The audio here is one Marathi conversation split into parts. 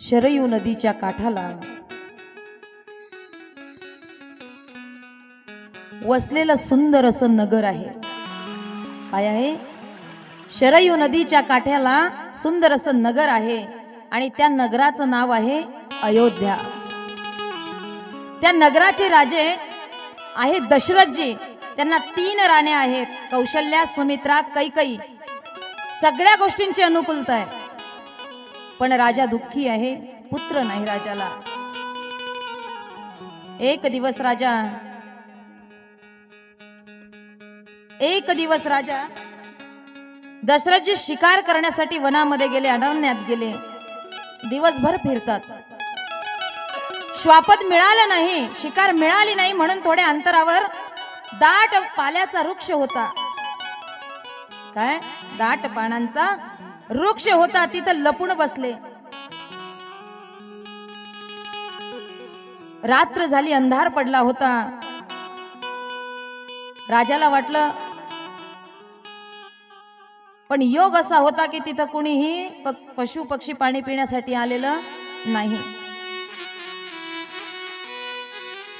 शरयू नदीच्या काठाला. वसलेलं सुंदर असं नगर आहे. काय आहे? शरयू नदीच्या काठ्याला सुंदर असं नगर आहे आणि त्या नगराचं नाव आहे अयोध्या. त्या नगराचे राजे आहेत दशरथजी. त्यांना तीन राणे आहेत. कौशल्या सुमित्रा कैकई सगळ्या गोष्टींची अनुकूलता आहे. पण राजा दुःखी आहे पुत्र नाही राजाला. एक दिवस राजा एक दिवस राजा दशरथजी शिकार करण्यासाठी वनामध्ये गेले अरण्यात गेले. दिवसभर फिरतात. श्वापद मिळालं नाही शिकार मिळाली नाही म्हणून थोड्या अंतरावर दाट पाल्याचा वृक्ष होता. काय? दाट पानांचा वृक्ष होता तिथं लपून बसले. रात्र झाली अंधार पडला होता. राजाला वाटलं पण योग असा होता की तिथं कुणीही पशु पक्षी पाणी पिण्यासाठी आलेलं नाही.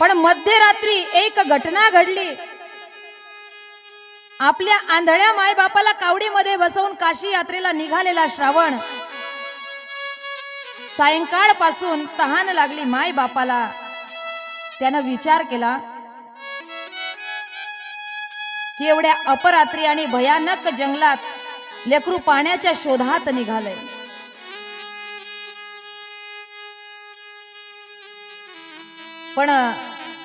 पण मध्यरात्री एक घटना घडली. आपल्या आंधळ्या मायबापाला कावडीमध्ये बसवून काशी यात्रेला निघालेला श्रावण. सायंकाळपासून तहान लागली माय बापाला त्यानं विचार केला की एवढ्या अपरात्री आणि भयानक जंगलात लेकरू पाण्याच्या शोधात निघालंय. पण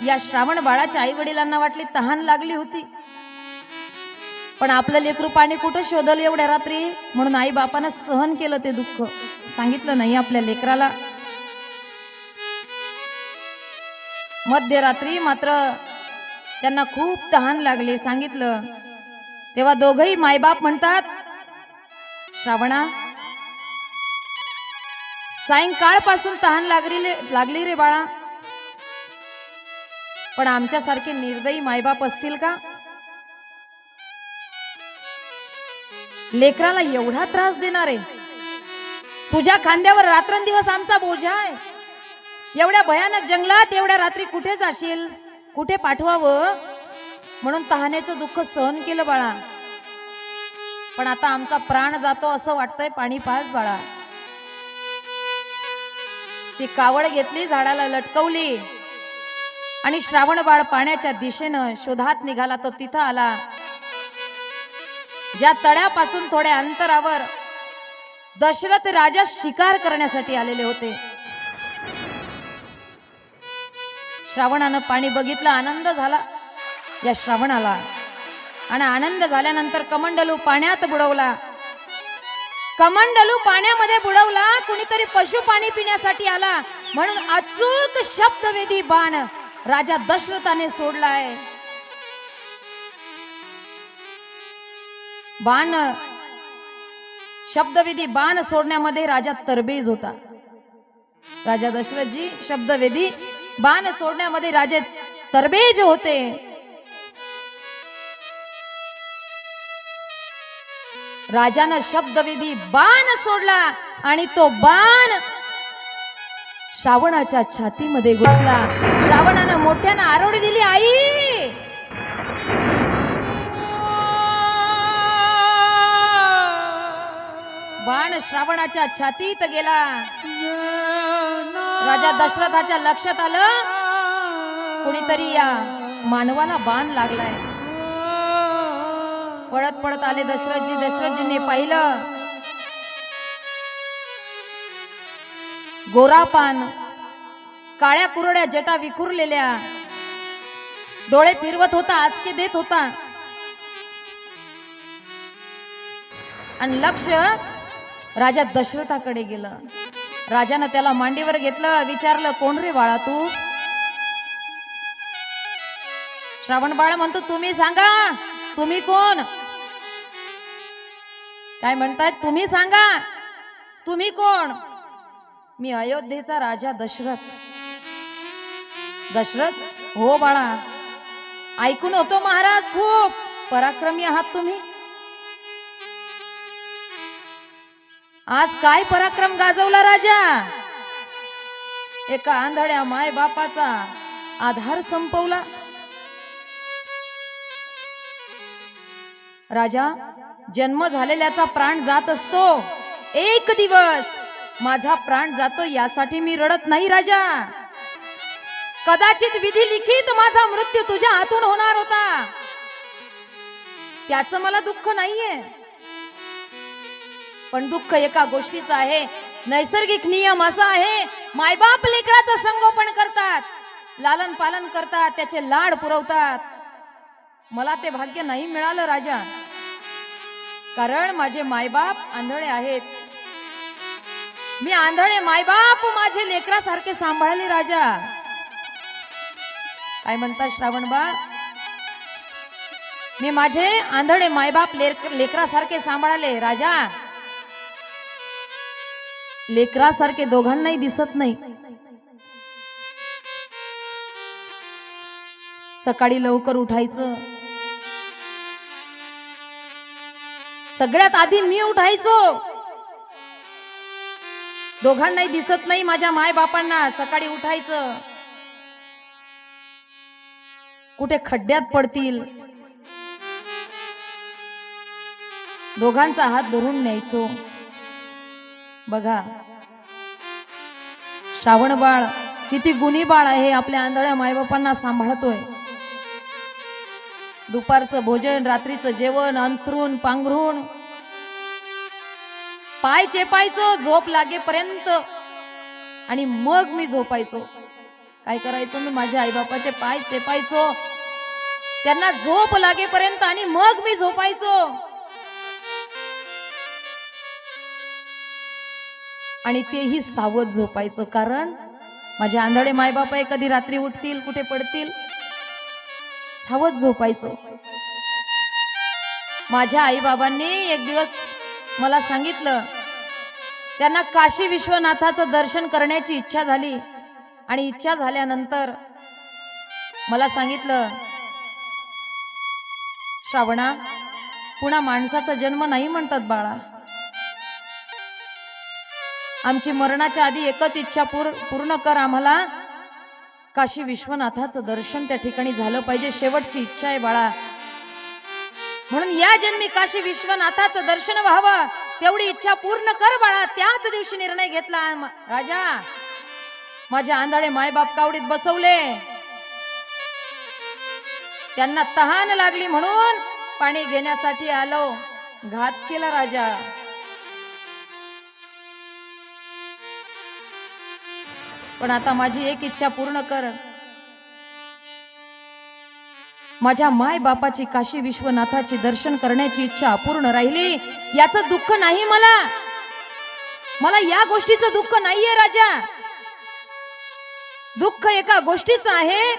या श्रावण बाळाच्या आई वडिलांना वाटली तहान लागली होती. पण आपलं लेकरू पाणी कुठं शोधल एवढ्या रात्री? म्हणून आई बापानं सहन केलं ते दुःख. सांगितलं नाही आपल्या लेकराला. मध्यरात्री मात्र त्यांना खूप तहान लागले. सांगितलं तेव्हा दोघही मायबाप म्हणतात श्रावणा सायंकाळपासून तहान लागली लागली रे बाळा. पण आमच्यासारखे निर्दयी मायबाप असतील का? लेकराला एवढा त्रास देणार आहे. तुझ्या खांद्यावर रात्रंदिवस आमचा बोजा आहे. एवढ्या भयानक जंगलात एवढ्या रात्री कुठे जाशील? कुठे पाठवावं? म्हणून तहानेचं दुःख सहन केलं बाळा. पण आता आमचा प्राण जातो असं वाटतंय पाणी पास बाळा. ती कावड घेतली झाडाला लटकवली. आणि श्रावण बाळ पाण्याच्या दिशेनं शोधात निघाला तो तिथं आला. ज्या तळ्यापासून थोड्या अंतरावर दशरथ राजा शिकार करण्यासाठी आलेले होते. श्रावणानं पाणी बघितलं आनंद झाला या श्रावणाला. आणि आनंद झाल्यानंतर कमंडलू पाण्यात बुडवला. कमंडलू पाण्यामध्ये बुडवला कुणीतरी पशु पाणी पिण्यासाठी आला. म्हणून अचूक शब्दवेदी बाण राजा दशरथाने सोडला आहे. बाण शब्दवेधी बाण सोडण्यामध्ये राजा तरबेज होता. राजा दशरथजी शब्दवेधी बाण सोडण्यामध्ये राजे तरबेज होते. राजानं शब्दविधी बाण सोडला आणि तो बाण श्रावणाच्या छातीमध्ये घुसला. श्रावणानं मोठ्यानं आरोडी दिली आई! बाण श्रावणाच्या छातीत गेला. राजा दशरथाच्या लक्षात आलं. कुणीतरी या मानवाला बाण लागलाय. पळत पळत आले दशरथजी. दशरथजींनी पाहिलं. गोरा पान काळ्या कुरड्या जटा विखुरलेल्या. डोळे फिरवत होता आचके देत होता. आणि लक्ष राजा दशरथाकडे गेलं. राजानं त्याला मांडीवर घेतलं विचारलं कोण रे बाळा तू? श्रावण बाळ म्हणतो तुम्ही सांगा. तुम्ही कोण? काय म्हणतात तुम्ही सांगा. तुम्ही कोण? मी अयोध्येचा राजा दशरथ. दशरथ? हो बाळा. ऐकून होतो महाराज खूप. पराक्रमी आहात तुम्ही. आज काय पराक्रम गाजवला राजा? एका आंधळ्या माय बापाचा आधार संपवला. राजा जन्म झालेल्याचा प्राण जात असतो. एक दिवस माझा प्राण जातो यासाठी मी रडत नाही राजा. कदाचित विधी लिखित माझा मृत्यू तुझ्या हातून होणार होता. त्याच मला दुःख नाहीये. पण दुःख एका गोष्टीचं आहे. नैसर्गिक नियम असा आहे मायबाप लेकराचं संगोपन करतात लालन पालन करतात त्याचे लाड पुरवतात. मला ते भाग्य नाही मिळालं राजा. कारण माझे मायबाप आंधळे आहेत. मी आंधळे मायबाप माझे लेकरासारखे सांभाळले राजा. काय म्हणता श्रावण बाळ? मी माझे आंधळे मायबाप लेकरासारखे सांभाळले राजा. लेकरासारखे दोघांनाही दिसत नाही. सकाळी लवकर उठायचं. सगळ्यात आधी मी उठायचो. दोघांनाही दिसत नाही माझ्या माय बापांना सकाळी उठायचं. कुठे खड्ड्यात पडतील? दोघांचा हात धरून न्यायचो. बघा. श्रावण बाळ किती गुणी बाळ आहे आपल्या आंधळ्या मायबापांना सांभाळतोय. दुपारचं भोजन रात्रीचं जेवण अंथरून पांघरून. पाय चेपायचो झोप लागेपर्यंत. आणि मग मी झोपायचो. काय करायचो मी? माझ्या आईबापाचे पाय चेपायचो. त्यांना झोप लागेपर्यंत आणि मग मी झोपायचो. आणि तेही सावध झोपायचं कारण माझे आंधळे मायबाप आहे कधी रात्री उठतील कुठे पडतील? सावध झोपायचो. माझ्या आईबाबांनी एक दिवस मला सांगितलं त्यांना काशी विश्वनाथाचं दर्शन करण्याची इच्छा झाली. आणि इच्छा झाल्यानंतर मला सांगितलं श्रावणा पुन्हा माणसाचा जन्म नाही म्हणतात बाळा. आमची मरणाच्या आधी एकच इच्छा पूर्ण कर आम्हाला. काशी विश्वनाथाचं दर्शन त्या ठिकाणी झालं पाहिजे. शेवटची इच्छा आहे बाळा. म्हणून या जन्मी काशी विश्वनाथाचं दर्शन व्हावं. तेवढी इच्छा पूर्ण कर बाळा. त्याच दिवशी निर्णय घेतला राजा. माझ्या आंधळे मायबाप कावडीत बसवले. त्यांना तहान लागली म्हणून पाणी घेण्यासाठी आलो. घात केला राजा. पण आता माझी एक इच्छा पूर्ण कर. माझ्या माय बापाची काशी विश्वनाथाची दर्शन करण्याची इच्छा अपूर्ण राहिली. याचं दुःख नाही मला. मला या गोष्टीचं दुःख नाहीये राजा. दुःख एका गोष्टीच आहे.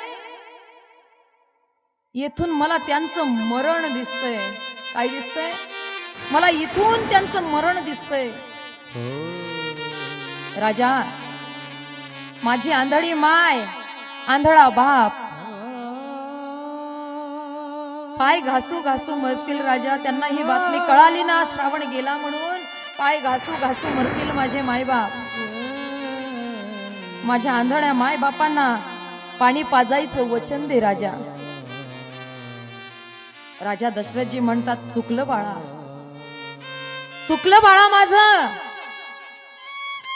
येथून मला त्यांचं मरण दिसतंय. काय दिसतंय? मला इथून त्यांचं मरण दिसतंय. राजा माझी आंधळी माय आंधळा बाप. पाय घासू घासू मरतील राजा त्यांना ही बातमी कळाली ना श्रावण गेला म्हणून. पाय घासू घासू मरतील माझे मायबाप. माझ्या आंधळ्या माय बापांना पाणी पाजायचं वचन दे राजा. राजा दशरथजी म्हणतात चुकलं बाळा. चुकलं बाळा माझ.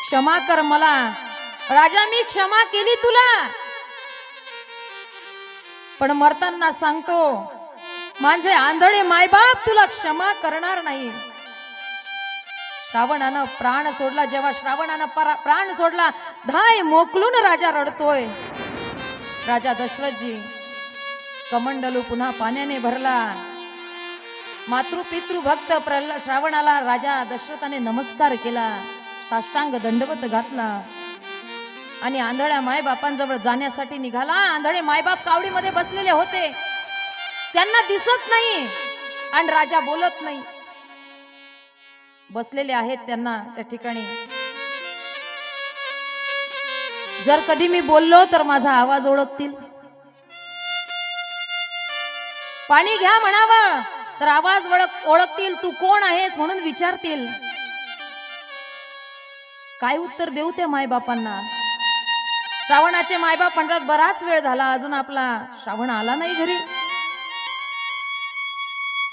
क्षमा कर मला. राजा मी क्षमा केली तुला. पण मरताना सांगतो माझे आंधळे मायबाप तुला क्षमा करणार नाही. श्रावणानं प्राण सोडला जेव्हा श्रावणानं प्राण सोडला धाय मोकलून राजा रडतोय. राजा दशरथजी कमंडलू पुन्हा पाण्याने भरला. मातृपितृ भक्त प्रल्हा श्रावणाला राजा दशरथाने नमस्कार केला. साष्टांग दंडवत घातला. आणि आंधळ्या मायबापांजवळ जाण्यासाठी निघाला. आंधळे मायबाप कावडीमध्ये बसलेले होते. त्यांना दिसत नाही आणि राजा बोलत नाही. बसलेले आहेत त्यांना त्या ठिकाणी. जर कधी मी बोललो तर माझा आवाज ओळखतील. पाणी घ्या म्हणावं तर आवाज ओळखतील. तू कोण आहेस म्हणून विचारतील. काय उत्तर देऊ त्या मायबापांना? श्रावणाचे मायबाप म्हणतात बराच वेळ झाला अजून आपला श्रावण आला नाही घरी.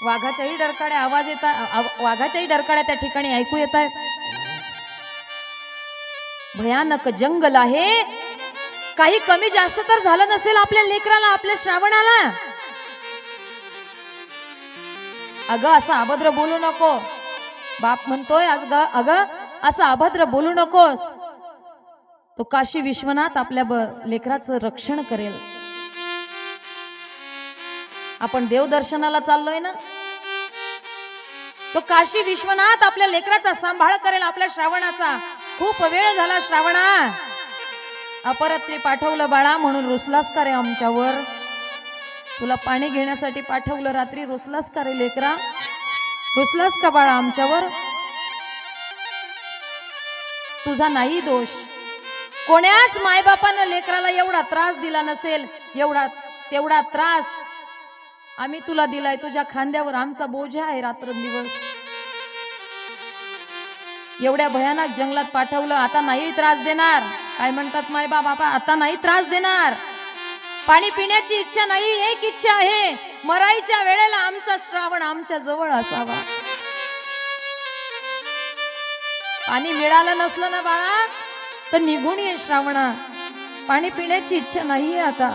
वाघाच्याही डरकाड्या आवाज येत वाघाच्याही डरकाड्या त्या ठिकाणी ऐकू येत आहेत. भयानक जंगल आहे. काही कमी जास्त तर झालं नसेल आपल्या लेकराला आपल्या श्रावणाला. अगं असं अभद्र बोलू नको. बाप म्हणतोय आज ग अगं असं अभद्र बोलू नकोस. तो काशी विश्वनाथ आपल्या ब- लेकराचं रक्षण करेल. आपण देवदर्शनाला चाललोय ना? तो काशी विश्वनाथ आपल्या लेकराचा सांभाळ करेल आपल्या श्रावणाचा. खूप वेळ झाला श्रावणा. अपरात्री पाठवलं बाळा म्हणून रुसलास का रे आमच्यावर? तुला पाणी घेण्यासाठी पाठवलं रात्री रुसलास का रे लेकरा? रुसलास का बाळा आमच्यावर? तुझा नाही दोष. कोण्याच मायबापानं लेकराला एवढा त्रास दिला नसेल एवढा तेवढा त्रास आम्ही तुला दिलाय. तुझ्या खांद्यावर आमचा बोजा आहे रात्रंदिवस. एवढ्या भयानक जंगलात पाठवलं आता नाही त्रास देणार. काय म्हणतात मायबा बाबा आता नाही त्रास देणार. पाणी पिण्याची इच्छा नाही एक इच्छा आहे. मराईच्या वेळेला आमचा श्रावण आमच्या जवळ असावा. पाणी मिळालं नसलं ना बाळा? तर निघून ये श्रावणा. पाणी पिण्याची इच्छा नाहीये आता.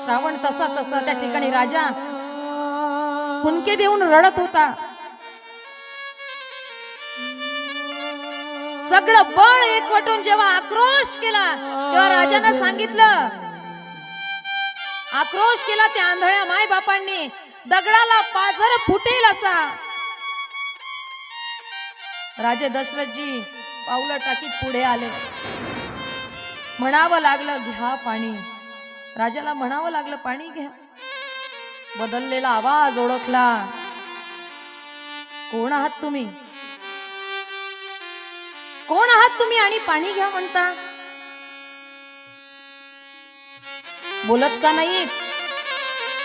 श्रावण तसा तसा त्या ठिकाणी राजा हुंके देऊन रडत होता. सगळं बळ एकवटून जेव्हा आक्रोश केला तेव्हा राजानं सांगितलं आक्रोश केला त्या आंधळ्या माय बापांनी दगडाला पाजर फुटेल असा. राजे दशरथजी पावलं टाकीत पुढे आले. म्हणावं लागलं घ्या पाणी. राजाला म्हणावं लागलं पाणी घ्या. बदललेला आवाज ओळखला. कोण आहात तुम्ही? कोण आहात तुम्ही आणि पाणी घ्या म्हणता. बोलत का नाही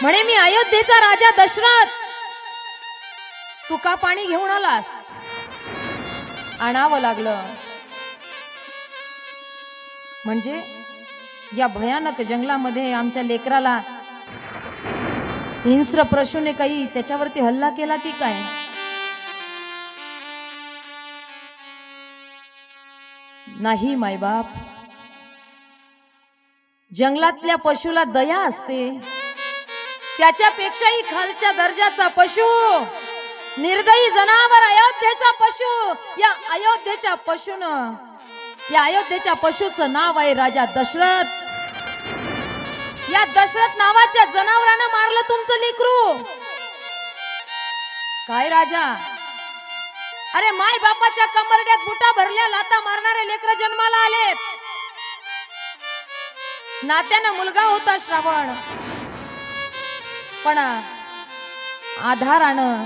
म्हणे मी अयोध्येचा राजा दशरथ. तू का पाणी घेऊन आलास? आणावं लागलं. म्हणजे या भयानक जंगलामध्ये आमच्या लेकराला हिंस्र प्रशूने काही त्याच्यावरती हल्ला केला की काय? नाही मायबाप जंगलातल्या पशुला दया असते. त्याच्यापेक्षाही खालच्या दर्जाचा पशु निर्दयी जनावर अयोध्येचा पशु. या अयोध्येच्या पशून या अयोध्येच्या पशुच नाव आहे राजा दशरथ. या दशरथ नावाच्या जनावरानं मारलं तुमचं लेकरू. काय राजा? अरे माय बापाच्या कमरड्यात बुटा भरल्या लाता मारणारे लेकर जन्माला आलेत. नात्यानं मुलगा होता श्रावण. पण आधारानं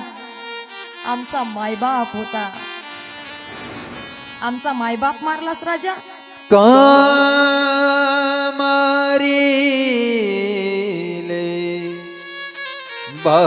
आमचा मायबाप होता. आमचा मायबाप मारलास राजा? कामारीले बा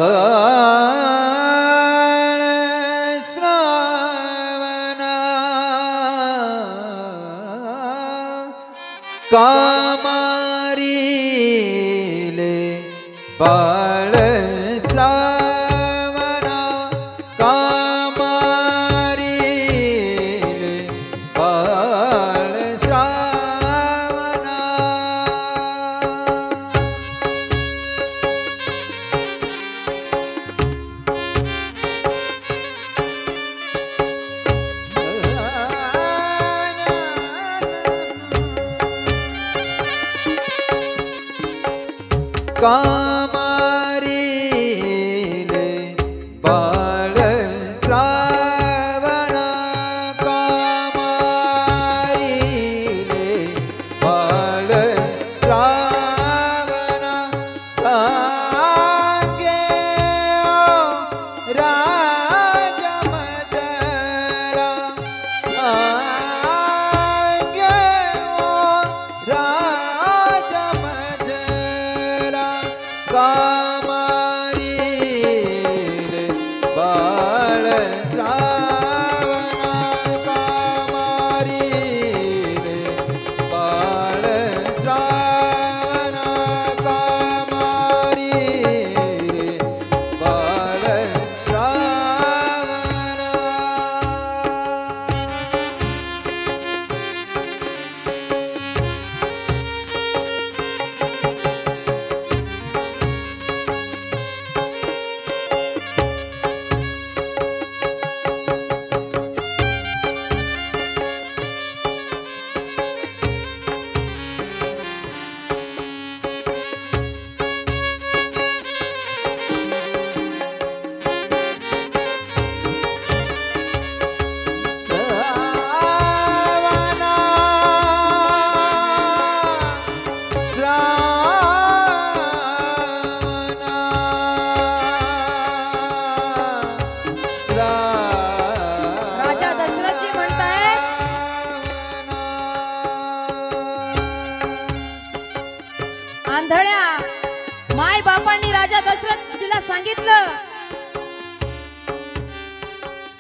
सांगितलं.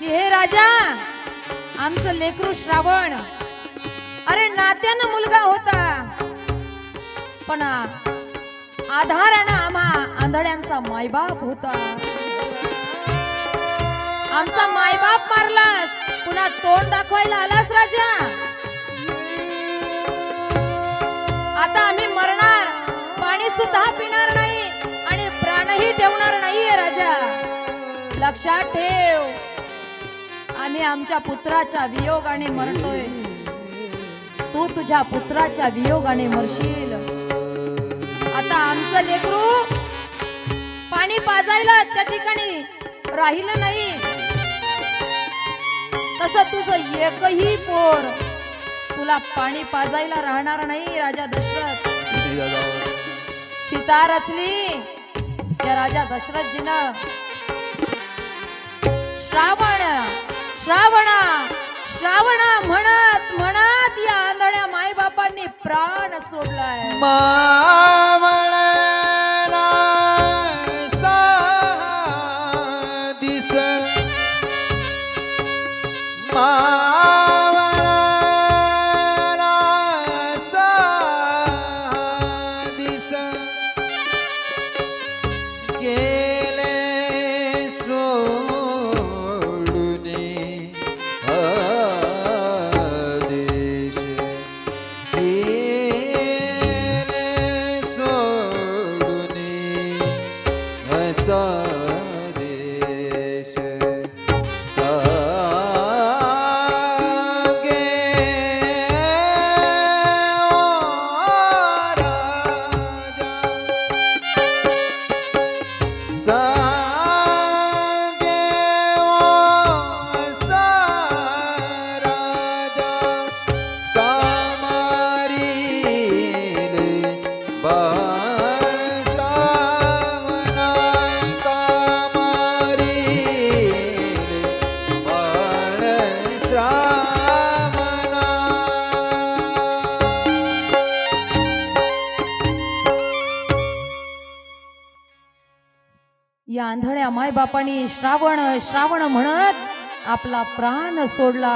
की हे राजा आमचं लेकरू श्रावण. अरे नात्यानं मुलगा होता. पण आधारानं आम्हा आंधळ्यांचा मायबाप होता. आमचा मायबाप मारलास. पुन्हा तोंड दाखवायला आलास राजा. आता आम्ही मरणार. पाणी सुद्धा पिणार नाही. प्राणही ठेवणार नाहीये राजा. लक्षात ठेव. आम्ही आमच्या पुत्राच्या वियोगाने मरतोय. तू तुझ्या पुत्राच्या वियोगाने मरशील. आता आमचं लेकरू पाणी पाजायला त्या ठिकाणी राहिलं नाही. तसं तुझं एकही पोर तुला पाणी पाजायला राहणार नाही राजा दशरथ. चिता रचली. राजा दशरथजीनं श्रावण श्रावणा श्रावणा म्हणत म्हणत या आंधळ्या मायबापांनी प्राण सोडलाय. मावळला गेले मायबापानी श्रावण श्रावण म्हणत आपला प्राण सोडला.